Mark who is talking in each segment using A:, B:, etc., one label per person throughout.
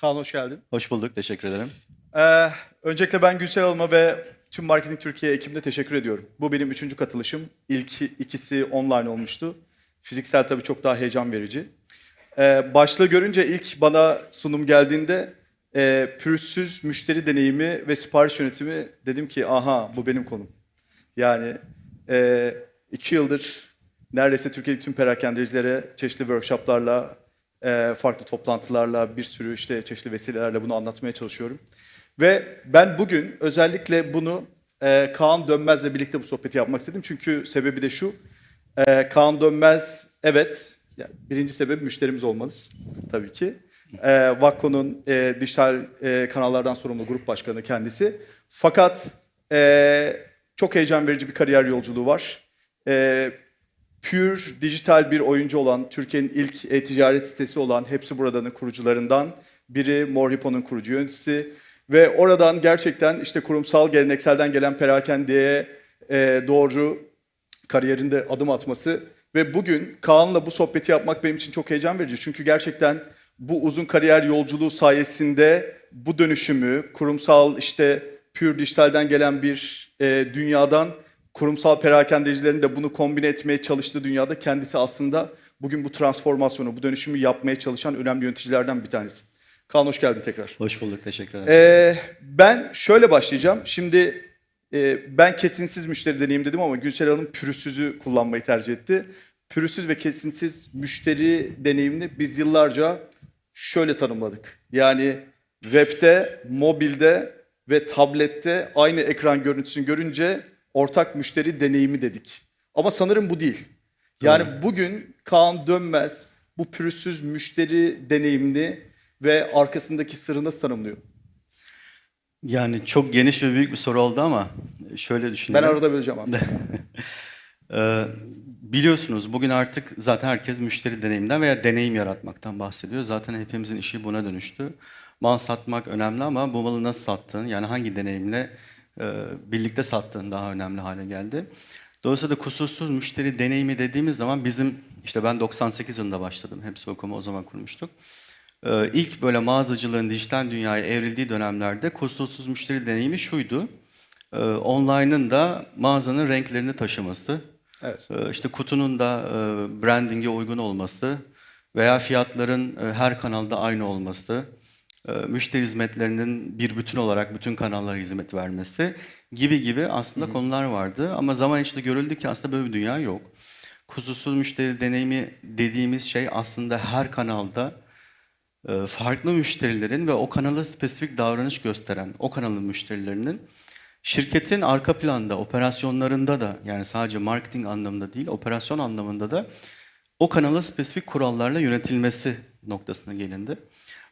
A: Kaan hoş geldin.
B: Hoş bulduk, teşekkür ederim.
A: Ee, öncelikle ben Gülsel Hanım'a ve tüm Marketing Türkiye ekibine teşekkür ediyorum. Bu benim üçüncü katılışım. İlk ikisi online olmuştu. Fiziksel tabii çok daha heyecan verici. Ee, başlığı görünce ilk bana sunum geldiğinde e, pürüzsüz müşteri deneyimi ve sipariş yönetimi dedim ki aha bu benim konum. Yani e, iki yıldır neredeyse Türkiye'deki tüm perakendecilere çeşitli workshoplarla, e, farklı toplantılarla, bir sürü işte çeşitli vesilelerle bunu anlatmaya çalışıyorum. Ve ben bugün özellikle bunu e, Kaan Dönmez'le birlikte bu sohbeti yapmak istedim. Çünkü sebebi de şu, e, Kaan Dönmez evet, birinci sebebi müşterimiz olmanız tabii ki. E, Vakko'nun e, dijital kanallardan sorumlu grup başkanı kendisi. Fakat çok heyecan verici bir kariyer yolculuğu var. E, pür dijital bir oyuncu olan, Türkiye'nin ilk e-ticaret sitesi olan Hepsi Burada'nın kurucularından biri, Morhipo'nun kurucu yöneticisi. Ve oradan gerçekten işte kurumsal gelenekselden gelen perakendeye e, doğru kariyerinde adım atması ve bugün Kaan'la bu sohbeti yapmak benim için çok heyecan verici. Çünkü gerçekten bu uzun kariyer yolculuğu sayesinde bu dönüşümü kurumsal işte pür dijitalden gelen bir e, dünyadan kurumsal perakendecilerin de bunu kombine etmeye çalıştığı dünyada kendisi aslında bugün bu transformasyonu, bu dönüşümü yapmaya çalışan önemli yöneticilerden bir tanesi. Kaan hoş geldin tekrar.
B: Hoş bulduk, teşekkür ederim.
A: Ee, ben şöyle başlayacağım. Şimdi e, ben kesinsiz müşteri deneyim dedim ama Gülsel Hanım pürüzsüzü kullanmayı tercih etti. Pürüzsüz ve kesinsiz müşteri deneyimini biz yıllarca şöyle tanımladık. Yani webde, mobilde ve tablette aynı ekran görüntüsünü görünce ortak müşteri deneyimi dedik. Ama sanırım bu değil. Yani bugün Kaan Dönmez bu pürüzsüz müşteri deneyimini ve arkasındaki sırrı nasıl tanımlıyor?
B: Yani çok geniş ve büyük bir soru oldu ama şöyle
A: Ben
B: düşünüyorum.
A: arada böleceğim abi.
B: Ee, biliyorsunuz bugün artık zaten herkes müşteri deneyiminden veya deneyim yaratmaktan bahsediyor. Zaten hepimizin işi buna dönüştü. Mal satmak önemli ama bu malı nasıl sattığın, yani hangi deneyimle birlikte sattığın daha önemli hale geldi. Dolayısıyla kusursuz müşteri deneyimi dediğimiz zaman bizim, işte ben 98 yılında başladım. Hepsi okumu o zaman kurmuştuk. Ee, ilk böyle mağazacılığın dijital dünyaya evrildiği dönemlerde kusursuz müşteri deneyimi şuydu. Ee, online'ın da mağazanın renklerini taşıması,
A: Evet.
B: işte kutunun da e, branding'e uygun olması veya fiyatların e, her kanalda aynı olması, e, müşteri hizmetlerinin bir bütün olarak bütün kanallara hizmet vermesi gibi gibi aslında konular vardı. Ama zaman içinde görüldü ki aslında böyle bir dünya yok. Kusursuz müşteri deneyimi dediğimiz şey aslında her kanalda e, farklı müşterilerin ve o kanala spesifik davranış gösteren o kanalın müşterilerinin şirketin arka planda operasyonlarında da yani sadece marketing anlamında değil operasyon anlamında da o kanala spesifik kurallarla yönetilmesi noktasına gelindi.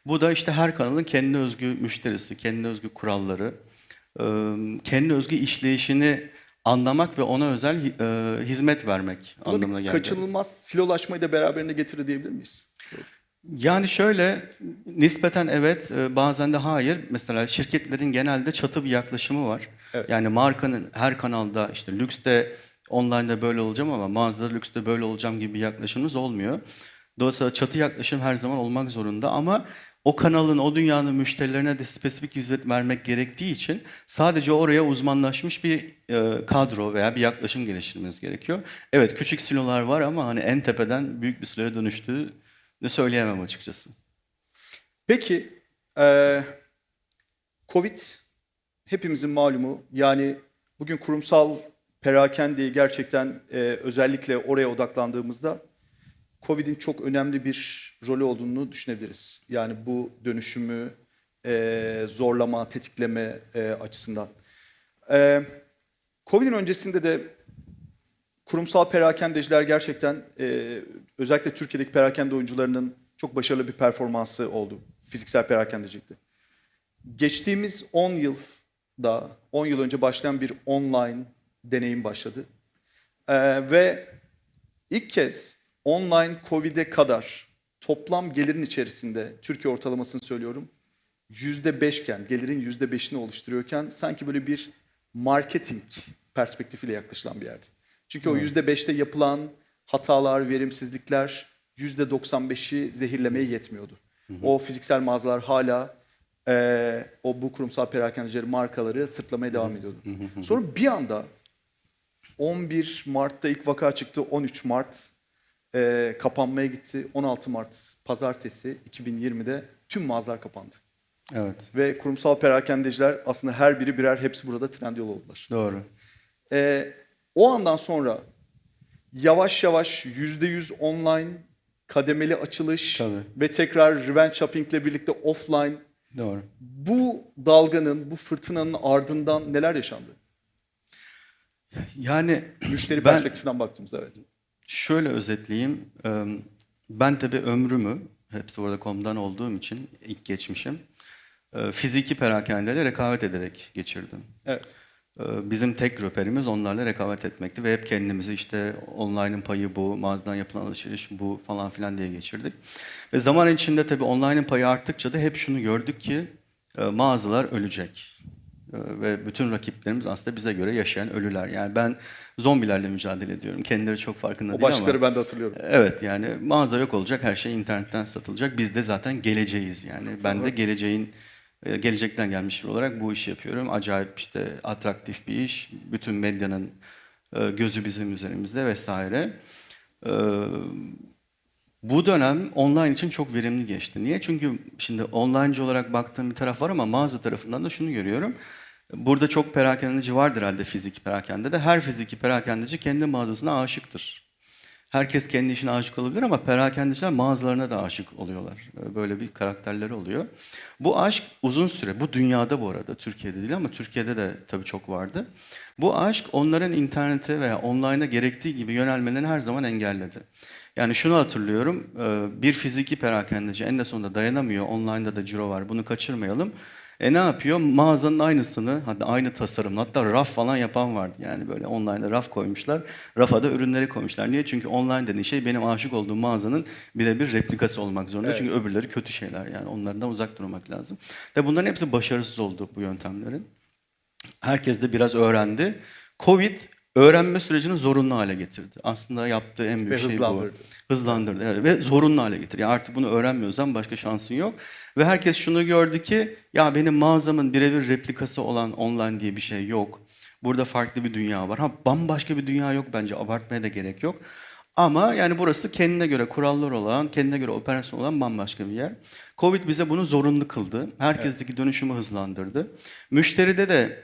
B: Bu da işte her kanalın kendine özgü müşterisi, kendine özgü kuralları, kendine özgü işleyişini anlamak ve ona özel hi- hizmet vermek
A: Buna
B: anlamına geldi.
A: kaçınılmaz silolaşmayı da beraberinde getirir diyebilir miyiz?
B: Yani şöyle nispeten evet bazen de hayır. Mesela şirketlerin genelde çatı bir yaklaşımı var.
A: Evet.
B: Yani markanın her kanalda işte lükste online'da böyle olacağım ama mağazada lükste böyle olacağım gibi bir yaklaşımınız olmuyor. Dolayısıyla çatı yaklaşım her zaman olmak zorunda ama o kanalın, o dünyanın müşterilerine de spesifik hizmet vermek gerektiği için sadece oraya uzmanlaşmış bir e, kadro veya bir yaklaşım geliştirmeniz gerekiyor. Evet küçük silolar var ama hani en tepeden büyük bir siloya dönüştüğü ne söyleyemem açıkçası.
A: Peki, eee, Covid hepimizin malumu. Yani bugün kurumsal perakendeyi gerçekten eee, özellikle oraya odaklandığımızda Covid'in çok önemli bir rolü olduğunu düşünebiliriz. Yani bu dönüşümü eee, zorlama, tetikleme eee, açısından. Eee Covid'in öncesinde de kurumsal perakendeciler gerçekten e, özellikle Türkiye'deki perakende oyuncularının çok başarılı bir performansı oldu fiziksel perakendecilikte. Geçtiğimiz 10 yılda, 10 yıl önce başlayan bir online deneyim başladı. E, ve ilk kez online Covid'e kadar toplam gelirin içerisinde, Türkiye ortalamasını söylüyorum, yüzde beşken, gelirin yüzde beşini oluşturuyorken sanki böyle bir marketing perspektifiyle yaklaşılan bir yerdi. Çünkü o yüzde beşte yapılan hatalar, verimsizlikler yüzde 95'i zehirlemeye yetmiyordu. O fiziksel mağazalar hala e, o bu kurumsal perakendecileri markaları sırtlamaya devam ediyordu. Sonra bir anda 11 Mart'ta ilk vaka çıktı. 13 Mart e, kapanmaya gitti. 16 Mart pazartesi 2020'de tüm mağazalar kapandı.
B: Evet,
A: Ve kurumsal perakendeciler aslında her biri birer hepsi burada Trendyol oldular.
B: doğru.
A: E, o andan sonra yavaş yavaş %100 online kademeli açılış
B: Tabii.
A: ve tekrar revenge shopping ile birlikte offline
B: Doğru.
A: bu dalganın, bu fırtınanın ardından neler yaşandı?
B: Yani
A: Müşteri
B: Ben-
A: perspektifinden baktığımızda evet.
B: Şöyle özetleyeyim. Ben tabii ömrümü, hepsi burada komdan olduğum için ilk geçmişim, eee, fiziki perakendeyle rekabet ederek geçirdim.
A: Evet.
B: Eee, Bizim tek röperimiz onlarla rekabet etmekti ve hep kendimizi işte online'ın payı bu, mağazadan yapılan alışveriş bu falan filan diye geçirdik. Ve zaman içinde tabii online'ın payı arttıkça da hep şunu gördük ki eee, mağazalar ölecek. Ve bütün rakiplerimiz aslında bize göre yaşayan ölüler. Yani ben zombilerle mücadele ediyorum. Kendileri çok farkında
A: O
B: değil ama.
A: başlıkları ben de hatırlıyorum.
B: Evet yani mağaza yok olacak, her şey internetten satılacak. Biz de zaten geleceğiz yani. Ben de geleceğin e, gelecekten gelmiş biri olarak bu işi yapıyorum. Acayip işte atraktif bir iş. Bütün medyanın e, gözü bizim üzerimizde vesaire. E, Bu dönem online için çok verimli geçti. Niye? Çünkü şimdi onlineci olarak baktığım bir taraf var ama mağaza tarafından da şunu görüyorum. Burada çok perakendeci vardır herhalde fiziki perakende de. Her fiziki perakendeci kendi mağazasına aşıktır. Herkes kendi işine aşık olabilir ama perakendeciler mağazalarına da aşık oluyorlar. Ee, Böyle bir karakterleri oluyor. Bu aşk uzun süre, bu dünyada bu arada, Türkiye'de değil ama Türkiye'de de tabii çok vardı. Bu aşk onların internete veya online'a gerektiği gibi yönelmelerini her zaman engelledi. Yani şunu hatırlıyorum, e, bir fiziki perakendeci en de sonunda dayanamıyor, online'da da ciro var, bunu kaçırmayalım. E ne yapıyor? Mağazanın aynısını, hatta aynı tasarım, hatta raf falan yapan vardı. Yani böyle online'da raf koymuşlar, rafa da ürünleri koymuşlar. Niye? Çünkü online dediğin şey benim aşık olduğum mağazanın birebir replikası olmak zorunda.
A: Evet.
B: Çünkü öbürleri kötü şeyler yani onlardan uzak durmak lazım. Tabi bunların hepsi başarısız oldu bu yöntemlerin. Herkes de biraz öğrendi. Covid öğrenme sürecini zorunlu hale getirdi. Aslında yaptığı en büyük
A: Ve
B: şey bu.
A: hızlandırdı.
B: Hızlandırdı evet. ve zorunlu hale getirdi. Yani artık bunu öğrenmiyorsan başka şansın yok. Ve herkes şunu gördü ki ya benim mağazamın birebir replikası olan online diye bir şey yok. Burada farklı bir dünya var. Ha bambaşka bir dünya yok bence abartmaya da gerek yok. Ama yani burası kendine göre kurallar olan, kendine göre operasyon olan bambaşka bir yer. Covid bize bunu zorunlu kıldı. Herkesteki dönüşümü hızlandırdı. Müşteride de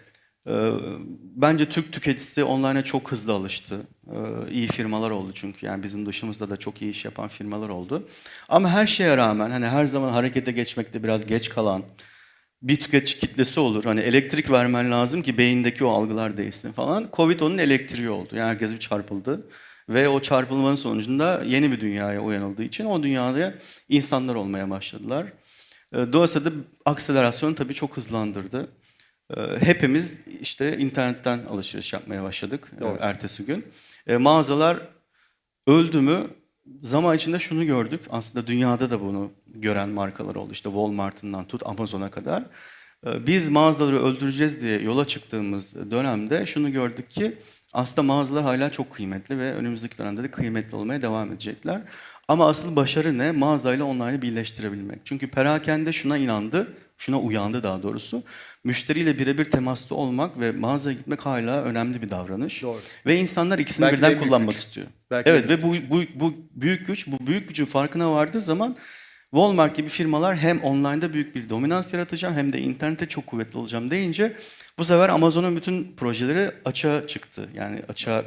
B: bence Türk tüketicisi online'a çok hızlı alıştı. E, iyi firmalar oldu çünkü yani bizim dışımızda da çok iyi iş yapan firmalar oldu. Ama her şeye rağmen hani her zaman harekete geçmekte biraz geç kalan bir tüketici kitlesi olur. Hani elektrik vermen lazım ki beyindeki o algılar değişsin falan. Covid onun elektriği oldu. Yani herkes bir çarpıldı. Ve o çarpılmanın sonucunda yeni bir dünyaya uyanıldığı için o dünyada insanlar olmaya başladılar. E, Dolayısıyla da akselerasyon tabii çok hızlandırdı. E, Hepimiz işte internetten alışveriş yapmaya başladık e,
A: Doğru.
B: ertesi gün. E, Mağazalar öldü mü zaman içinde şunu gördük. Aslında dünyada da bunu gören markalar oldu. İşte Walmart'ından tut Amazon'a kadar. Ee, Biz mağazaları öldüreceğiz diye yola çıktığımız dönemde şunu gördük ki aslında mağazalar hala çok kıymetli ve önümüzdeki dönemde de kıymetli olmaya devam edecekler. Ama asıl başarı ne? Mağazayla online'ı birleştirebilmek. Çünkü perakende şuna inandı, şuna uyandı daha doğrusu. Müşteriyle birebir temaslı olmak ve mağazaya gitmek hala önemli bir davranış.
A: Doğru.
B: Ve insanlar ikisini
A: Belki de en
B: birden kullanmak
A: güç.
B: istiyor.
A: Belki
B: evet ve bu, bu, bu büyük güç, bu büyük gücün farkına vardığı zaman Walmart gibi firmalar hem online'da büyük bir dominans yaratacağım hem de internette çok kuvvetli olacağım deyince bu sefer Amazon'un bütün projeleri açığa çıktı. Yani açığa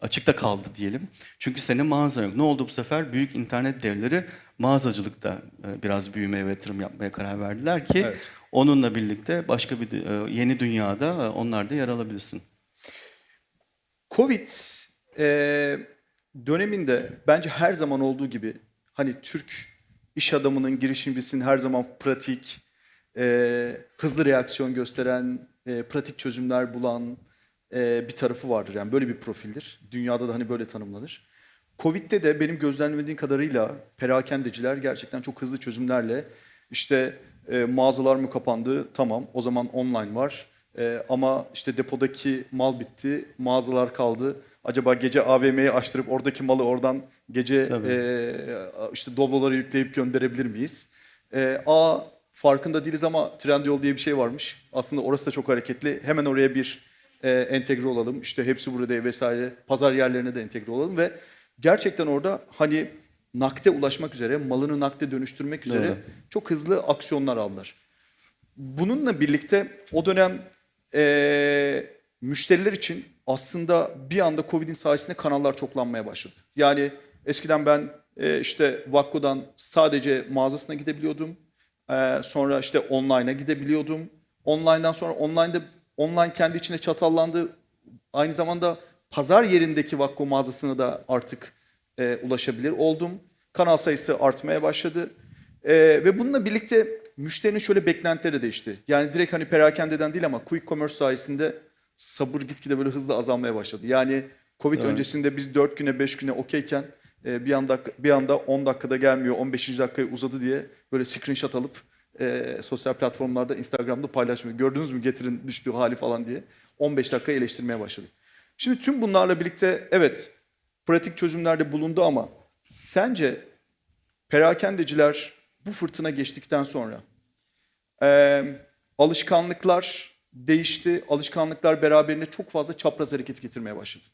B: açıkta kaldı diyelim. Çünkü senin mağazan yok. Ne oldu bu sefer? Büyük internet devleri mağazacılıkta e, biraz büyümeye ve yatırım yapmaya karar verdiler ki
A: Evet.
B: Onunla birlikte başka bir e, yeni dünyada e, onlar da yer alabilsin.
A: Covid e, döneminde bence her zaman olduğu gibi hani Türk iş adamının, girişimcisinin her zaman pratik, e, hızlı reaksiyon gösteren, e, pratik çözümler bulan e, bir tarafı vardır. Yani böyle bir profildir. Dünyada da hani böyle tanımlanır. Covid'de de benim gözlemlediğim kadarıyla perakendeciler gerçekten çok hızlı çözümlerle işte e, mağazalar mı kapandı? Tamam o zaman online var. E, ama işte depodaki mal bitti, mağazalar kaldı. Acaba gece AVM'yi açtırıp oradaki malı oradan gece
B: Tabii.
A: e, işte dobloları yükleyip gönderebilir miyiz? Ee, A farkında değiliz ama Trendyol diye bir şey varmış. Aslında orası da çok hareketli. Hemen oraya bir e, entegre olalım. İşte hepsi burada vesaire. Pazar yerlerine de entegre olalım ve gerçekten orada hani nakde ulaşmak üzere, malını nakde dönüştürmek üzere
B: Doğru.
A: çok hızlı aksiyonlar aldılar. Bununla birlikte o dönem eee, müşteriler için aslında bir anda Covid'in sayesinde kanallar çoklanmaya başladı. Yani eskiden ben eee, işte Vakko'dan sadece mağazasına gidebiliyordum. Eee, sonra işte online'a gidebiliyordum. Online'dan sonra online'da online kendi içine çatallandı. Aynı zamanda pazar yerindeki Vakko mağazasına da artık eee, ulaşabilir oldum. Kanal sayısı artmaya başladı. Ee, ve bununla birlikte müşterinin şöyle beklentileri de değişti. Yani direkt hani perakendeden değil ama quick commerce sayesinde sabır gitgide böyle hızlı azalmaya başladı. Yani Covid
B: Evet.
A: öncesinde biz 4 güne 5 güne okeyken e, bir anda bir anda 10 dakikada gelmiyor 15. dakikaya uzadı diye böyle screenshot alıp e, sosyal platformlarda Instagram'da paylaşmıyor. Gördünüz mü getirin düştüğü hali falan diye 15 dakika eleştirmeye başladı. Şimdi tüm bunlarla birlikte evet pratik çözümlerde bulundu ama sence perakendeciler bu fırtına geçtikten sonra e, alışkanlıklar değişti. Alışkanlıklar beraberinde çok fazla çapraz hareket getirmeye başladı.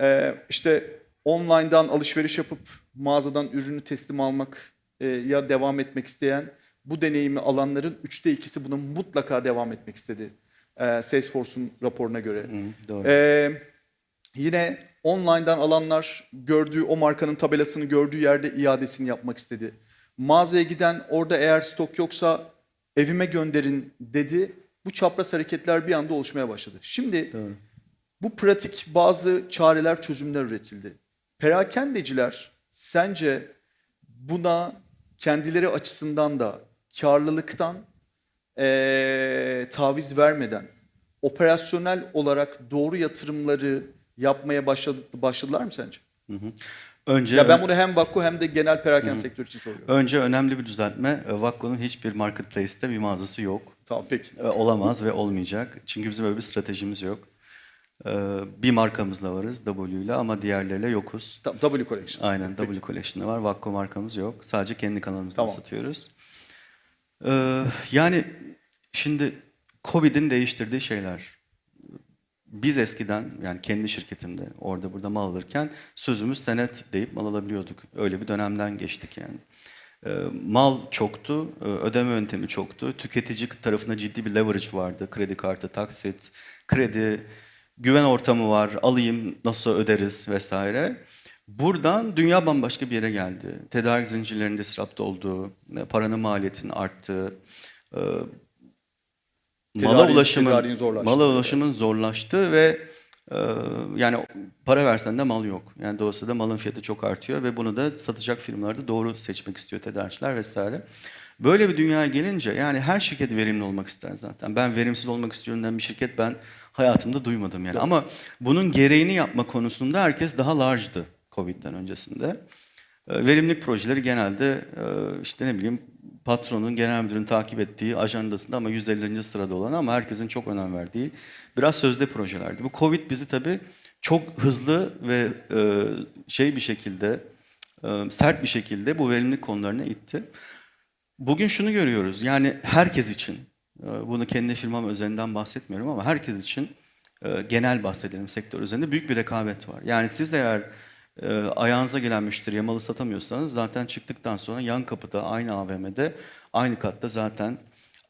A: E, işte online'dan alışveriş yapıp mağazadan ürünü teslim almak e, ya devam etmek isteyen bu deneyimi alanların üçte ikisi buna mutlaka devam etmek istedi. E, Salesforce'un raporuna göre.
B: Hı, doğru.
A: Ee, yine online'dan alanlar gördüğü o markanın tabelasını gördüğü yerde iadesini yapmak istedi. Mağazaya giden orada eğer stok yoksa evime gönderin dedi. Bu çapraz hareketler bir anda oluşmaya başladı. Şimdi
B: Doğru.
A: bu pratik bazı çareler, çözümler üretildi. Perakendeciler sence buna kendileri açısından da karlılıktan eee, taviz vermeden operasyonel olarak doğru yatırımları yapmaya başladı, başladılar mı sence?
B: Hı hı. Önce
A: Ya ben bunu hem Vakko hem de genel perakende sektörü için soruyorum.
B: önce önemli bir düzeltme. E, Vakko'nun hiçbir marketplace'te bir mağazası yok.
A: Tamam peki.
B: E, Olamaz ve olmayacak. Çünkü bizim öyle bir stratejimiz yok. E, Bir markamızla varız W ile ama diğerleriyle yokuz.
A: Tamam, W Collection.
B: Aynen
A: Peki.
B: W Collection'da var. Vakko markamız yok. Sadece kendi kanalımızdan
A: Tamam.
B: satıyoruz. Yani şimdi Covid'in değiştirdiği şeyler. Biz eskiden yani kendi şirketimde orada burada mal alırken sözümüz senet deyip mal alabiliyorduk. Öyle bir dönemden geçtik yani. Ee, mal çoktu, e, ödeme yöntemi çoktu. Tüketici tarafında ciddi bir leverage vardı. Kredi kartı, taksit, kredi, güven ortamı var. Alayım nasıl öderiz vesaire. Buradan dünya bambaşka bir yere geldi. Tedarik zincirlerinin disrupt olduğu, e, paranın maliyetinin arttığı, e, mala
A: Tedariğin-
B: ulaşımın
A: tedariğin zorlaştı.
B: mala ulaşımın zorlaştı ve e, yani para versen de mal yok. Yani dolayısıyla malın fiyatı çok artıyor ve bunu da satacak firmalarda doğru seçmek istiyor tedarikçiler vesaire. Böyle bir dünyaya gelince yani her şirket verimli olmak ister zaten. Ben verimsiz olmak istiyorum diyen bir şirket ben hayatımda duymadım yani. Ama bunun gereğini yapma konusunda herkes daha large'dı Covid'den öncesinde. E, Verimlilik projeleri genelde e, işte ne bileyim patronun, genel müdürün takip ettiği ajandasında ama 150. sırada olan ama herkesin çok önem verdiği biraz sözde projelerdi. Bu Covid bizi tabii çok hızlı ve e, şey bir şekilde, e, sert bir şekilde bu verimlilik konularına itti. Bugün şunu görüyoruz yani herkes için, e, bunu kendi firmam özelinden bahsetmiyorum ama herkes için e, genel bahsedelim sektör üzerinde büyük bir rekabet var. Yani siz eğer e, ayağınıza gelen müşteriye malı satamıyorsanız zaten çıktıktan sonra yan kapıda aynı AVM'de aynı katta zaten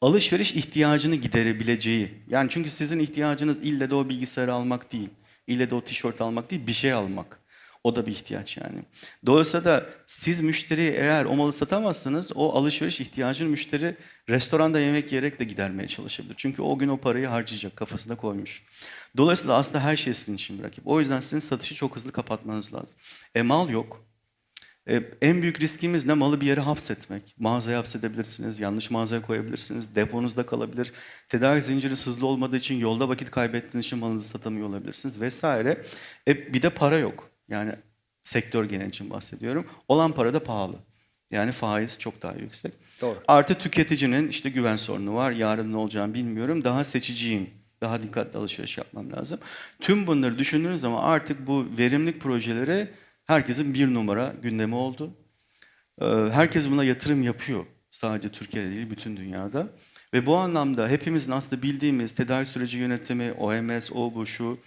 B: alışveriş ihtiyacını giderebileceği. Yani çünkü sizin ihtiyacınız ille de o bilgisayarı almak değil, ille de o tişört almak değil, bir şey almak. O da bir ihtiyaç yani. Dolayısıyla da siz müşteriye eğer o malı satamazsanız o alışveriş ihtiyacını müşteri restoranda yemek yiyerek de gidermeye çalışabilir. Çünkü o gün o parayı harcayacak kafasında koymuş. Dolayısıyla aslında her şey sizin için bir rakip. O yüzden sizin satışı çok hızlı kapatmanız lazım. E mal yok. E, en büyük riskimiz ne? Malı bir yere hapsetmek. Mağazaya hapsedebilirsiniz, yanlış mağazaya koyabilirsiniz, deponuzda kalabilir. Tedarik zinciri hızlı olmadığı için yolda vakit kaybettiğiniz için malınızı satamıyor olabilirsiniz vesaire. E, bir de para yok. Yani sektör genel için bahsediyorum. Olan para da pahalı. Yani faiz çok daha yüksek.
A: Doğru.
B: Artı tüketicinin işte güven sorunu var. Yarın ne olacağını bilmiyorum. Daha seçiciyim. Daha dikkatli alışveriş yapmam lazım. Tüm bunları düşündüğünüz zaman artık bu verimlilik projeleri herkesin bir numara gündemi oldu. Ee, Herkes buna yatırım yapıyor. Sadece Türkiye'de değil, bütün dünyada. Ve bu anlamda hepimizin aslında bildiğimiz tedarik süreci yönetimi, OMS, o bu şu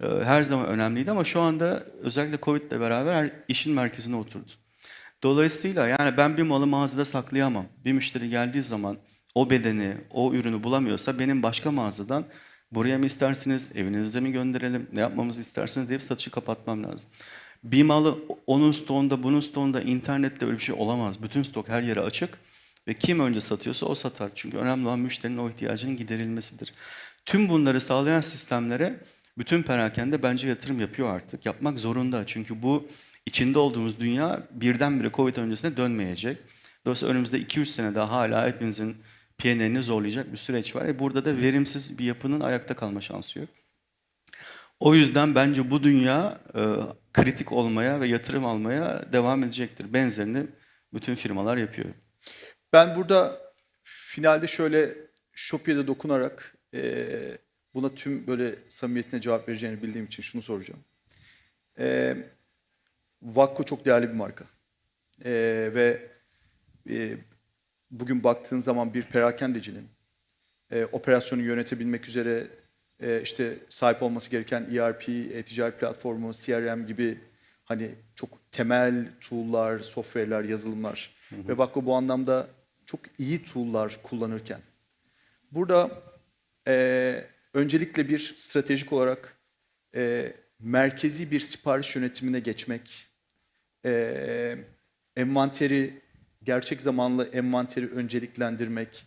B: her zaman önemliydi ama şu anda özellikle Covid ile beraber işin merkezine oturdu. Dolayısıyla yani ben bir malı mağazada saklayamam. Bir müşteri geldiği zaman o bedeni, o ürünü bulamıyorsa benim başka mağazadan buraya mı istersiniz, evinize mi gönderelim, ne yapmamızı istersiniz deyip satışı kapatmam lazım. Bir malı onun stoğunda, bunun stoğunda, internette öyle bir şey olamaz. Bütün stok her yere açık ve kim önce satıyorsa o satar. Çünkü önemli olan müşterinin o ihtiyacının giderilmesidir. Tüm bunları sağlayan sistemlere bütün perakende bence yatırım yapıyor artık. Yapmak zorunda. Çünkü bu içinde olduğumuz dünya birdenbire Covid öncesine dönmeyecek. Dolayısıyla önümüzde 2-3 sene daha hala hepimizin PNL'ini zorlayacak bir süreç var. E burada da verimsiz bir yapının ayakta kalma şansı yok. O yüzden bence bu dünya e, kritik olmaya ve yatırım almaya devam edecektir. Benzerini bütün firmalar yapıyor.
A: Ben burada finalde şöyle Shopee'ye dokunarak eee, buna tüm böyle samimiyetine cevap vereceğini bildiğim için şunu soracağım. Eee Vakko çok değerli bir marka. Eee, ve eee, bugün baktığın zaman bir perakendecinin e, operasyonu yönetebilmek üzere e, işte sahip olması gereken ERP, e-ticaret platformu, CRM gibi hani çok temel tool'lar, software'ler, yazılımlar ve Vakko bu anlamda çok iyi tool'lar kullanırken burada e, öncelikle bir stratejik olarak e, merkezi bir sipariş yönetimine geçmek, e, envanteri, gerçek zamanlı envanteri önceliklendirmek.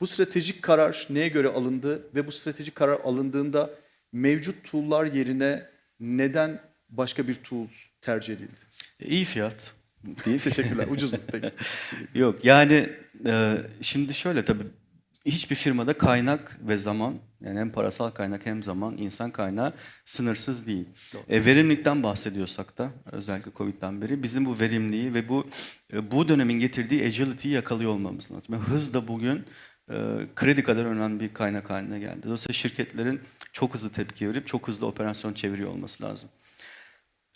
A: Bu stratejik karar neye göre alındı ve bu stratejik karar alındığında mevcut tool'lar yerine neden başka bir tool tercih edildi?
B: E, iyi fiyat.
A: Değil, teşekkürler. Ucuz. Peki.
B: Yok yani e, şimdi şöyle tabii hiçbir firmada kaynak ve zaman yani hem parasal kaynak hem zaman insan kaynağı sınırsız değil. E, verimlilikten bahsediyorsak da özellikle Covid'den beri bizim bu verimliği ve bu e, bu dönemin getirdiği agility'yi yakalıyor olmamız lazım. Yani hız da bugün e, kredi kadar önemli bir kaynak haline geldi. Dolayısıyla şirketlerin çok hızlı tepki verip çok hızlı operasyon çeviriyor olması lazım.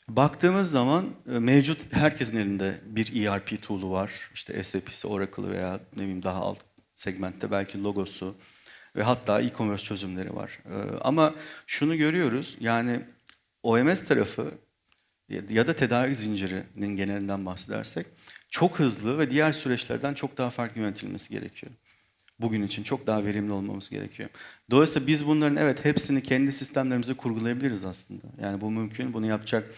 B: Baktığımız zaman e, mevcut herkesin elinde bir ERP tool'u var. İşte SAP'si, Oracle'ı veya ne bileyim daha alt segmentte belki logosu ve hatta e-commerce çözümleri var. E, Ama şunu görüyoruz yani OMS tarafı ya da tedarik zincirinin genelinden bahsedersek çok hızlı ve diğer süreçlerden çok daha farklı yönetilmesi gerekiyor. Bugün için çok daha verimli olmamız gerekiyor. Dolayısıyla biz bunların evet hepsini kendi sistemlerimize kurgulayabiliriz aslında. Yani bu mümkün. Bunu yapacak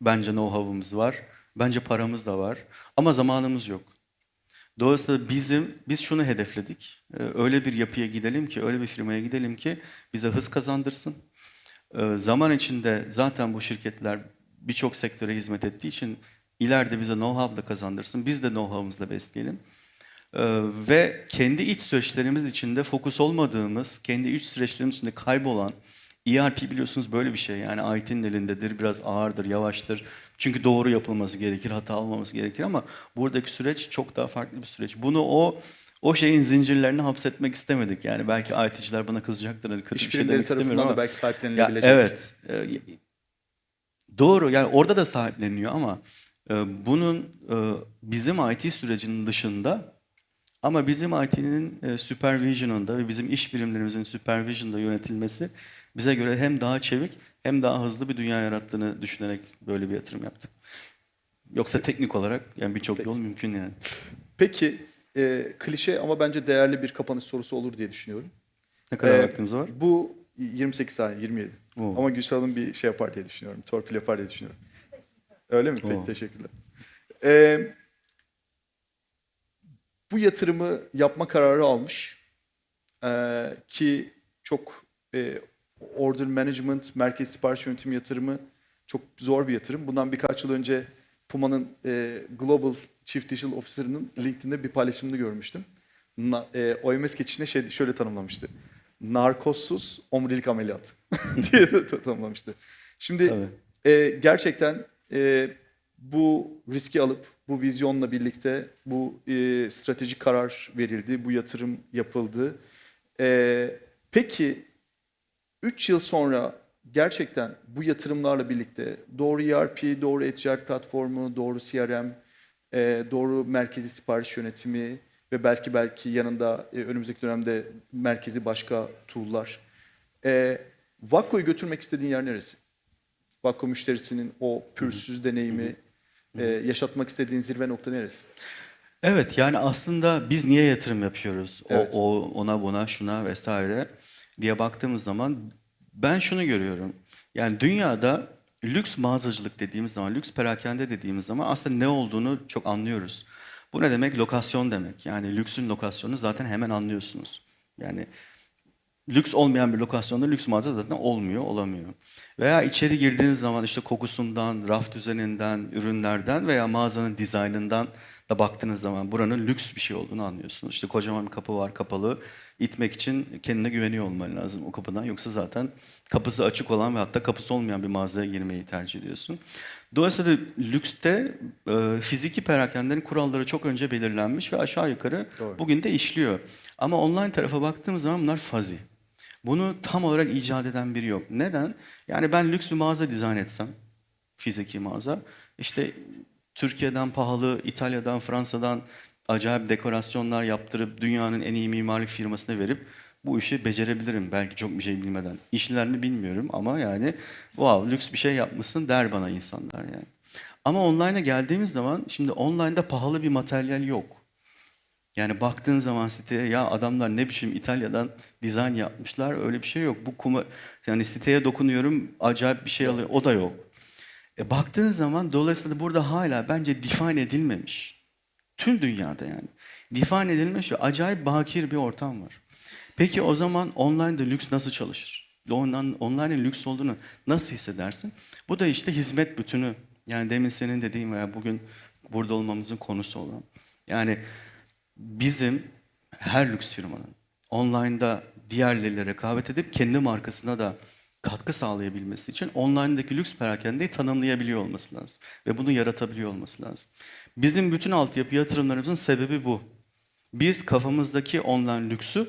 B: bence know-how'ımız var. Bence paramız da var. Ama zamanımız yok. Dolayısıyla bizim biz şunu hedefledik. Ee, Öyle bir yapıya gidelim ki, öyle bir firmaya gidelim ki bize hız kazandırsın. Ee, Zaman içinde zaten bu şirketler birçok sektöre hizmet ettiği için ileride bize know-how da kazandırsın. Biz de know-how'ımızla besleyelim. Ee, ve kendi iç süreçlerimiz içinde fokus olmadığımız, kendi iç süreçlerimiz içinde kaybolan ERP biliyorsunuz böyle bir şey. Yani IT'nin elindedir, biraz ağırdır, yavaştır. Çünkü doğru yapılması gerekir, hata olmaması gerekir ama buradaki süreç çok daha farklı bir süreç. Bunu o o şeyin zincirlerine hapsetmek istemedik. Yani belki IT'ciler bana kızacaktır, hani kötü bir şey demek istemiyorum ama.
A: belki
B: Ya,
A: sahiplenilebilecek.
B: evet. e, Doğru. Yani orada da sahipleniyor ama e, bunun e, bizim IT sürecinin dışında ama bizim IT'nin e, supervision'ında ve bizim iş birimlerimizin supervision'da yönetilmesi bize göre hem daha çevik hem daha hızlı bir dünya yarattığını düşünerek böyle bir yatırım yaptık. Yoksa teknik olarak yani birçok
A: Peki.
B: yol mümkün yani.
A: Peki e, klişe ama bence değerli bir kapanış sorusu olur diye düşünüyorum.
B: Ne kadar
A: Ee,
B: vaktimiz var?
A: Bu 28 saniye, 27.
B: Oo.
A: Ama Gülsel Hanım bir şey yapar diye düşünüyorum. Torpil yapar diye düşünüyorum. Öyle mi? Peki
B: Oo.
A: teşekkürler. Ee, bu yatırımı yapma kararı almış. Ee, ki çok e, order management, merkez sipariş yönetimi yatırımı çok zor bir yatırım. Bundan birkaç yıl önce Puma'nın e, Global Chief Digital Officer'ının LinkedIn'de bir paylaşımını görmüştüm. Na, e, OMS geçişine şey, şöyle tanımlamıştı. Narkozsuz omurilik ameliyat diye tanımlamıştı. Şimdi
B: Tabii.
A: e, gerçekten e, bu riski alıp bu vizyonla birlikte bu e, stratejik karar verildi, bu yatırım yapıldı. E, peki 3 yıl sonra gerçekten bu yatırımlarla birlikte doğru ERP, doğru e-ticaret platformu, doğru CRM, e, doğru merkezi sipariş yönetimi ve belki belki yanında e, önümüzdeki dönemde merkezi başka tool'lar. E, Vakko'yu götürmek istediğin yer neresi? Vakko müşterisinin o pürsüz deneyimi yaşatmak istediğin zirve nokta neresi?
B: Evet yani aslında biz niye yatırım yapıyoruz? O,
A: Evet.
B: o ona buna şuna vesaire diye baktığımız zaman ben şunu görüyorum. Yani dünyada lüks mağazacılık dediğimiz zaman, lüks perakende dediğimiz zaman aslında ne olduğunu çok anlıyoruz. Bu ne demek? Lokasyon demek. Yani lüksün lokasyonu zaten hemen anlıyorsunuz. Yani lüks olmayan bir lokasyonda lüks mağaza zaten olmuyor, olamıyor. Veya içeri girdiğiniz zaman işte kokusundan, raf düzeninden, ürünlerden veya mağazanın dizaynından da baktığınız zaman buranın lüks bir şey olduğunu anlıyorsunuz. İşte kocaman bir kapı var, kapalı. İtmek için kendine güveniyor olman lazım o kapıdan. Yoksa zaten kapısı açık olan ve hatta kapısı olmayan bir mağazaya girmeyi tercih ediyorsun. Dolayısıyla lükste e, fiziki perakendenin kuralları çok önce belirlenmiş ve aşağı yukarı
A: Doğru.
B: bugün de işliyor. Ama online tarafa baktığımız zaman bunlar fazi. Bunu tam olarak icat eden biri yok. Neden? Yani ben lüks bir mağaza dizayn etsem, fiziki mağaza, işte Türkiye'den pahalı, İtalya'dan, Fransa'dan acayip dekorasyonlar yaptırıp dünyanın en iyi mimarlık firmasına verip bu işi becerebilirim belki çok bir şey bilmeden. İşlerini bilmiyorum ama yani wow lüks bir şey yapmışsın der bana insanlar yani. Ama online'a geldiğimiz zaman şimdi online'da pahalı bir materyal yok. Yani baktığın zaman siteye ya adamlar ne biçim İtalya'dan dizayn yapmışlar öyle bir şey yok. Bu kuma yani siteye dokunuyorum acayip bir şey alıyor o da yok. E baktığın zaman dolayısıyla burada hala bence define edilmemiş. Tüm dünyada yani. Define edilmiş ve acayip bakir bir ortam var. Peki o zaman online'da lüks nasıl çalışır? Online, online'ın lüks olduğunu nasıl hissedersin? Bu da işte hizmet bütünü. Yani demin senin dediğin veya bugün burada olmamızın konusu olan. Yani bizim her lüks firmanın online'da diğerleriyle rekabet edip kendi markasına da katkı sağlayabilmesi için online'daki lüks perakendeyi tanımlayabiliyor olması lazım. Ve bunu yaratabiliyor olması lazım. Bizim bütün altyapı yatırımlarımızın sebebi bu. Biz kafamızdaki online lüksü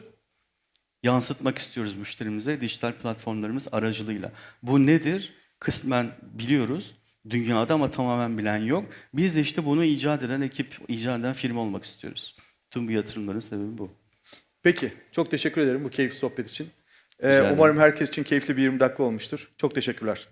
B: yansıtmak istiyoruz müşterimize dijital platformlarımız aracılığıyla. Bu nedir? Kısmen biliyoruz dünyada ama tamamen bilen yok. Biz de işte bunu icat eden ekip, icat eden firma olmak istiyoruz. Tüm bu yatırımların sebebi bu.
A: Peki, çok teşekkür ederim bu keyifli sohbet için. Ee, umarım herkes için keyifli bir 20 dakika olmuştur. Çok teşekkürler.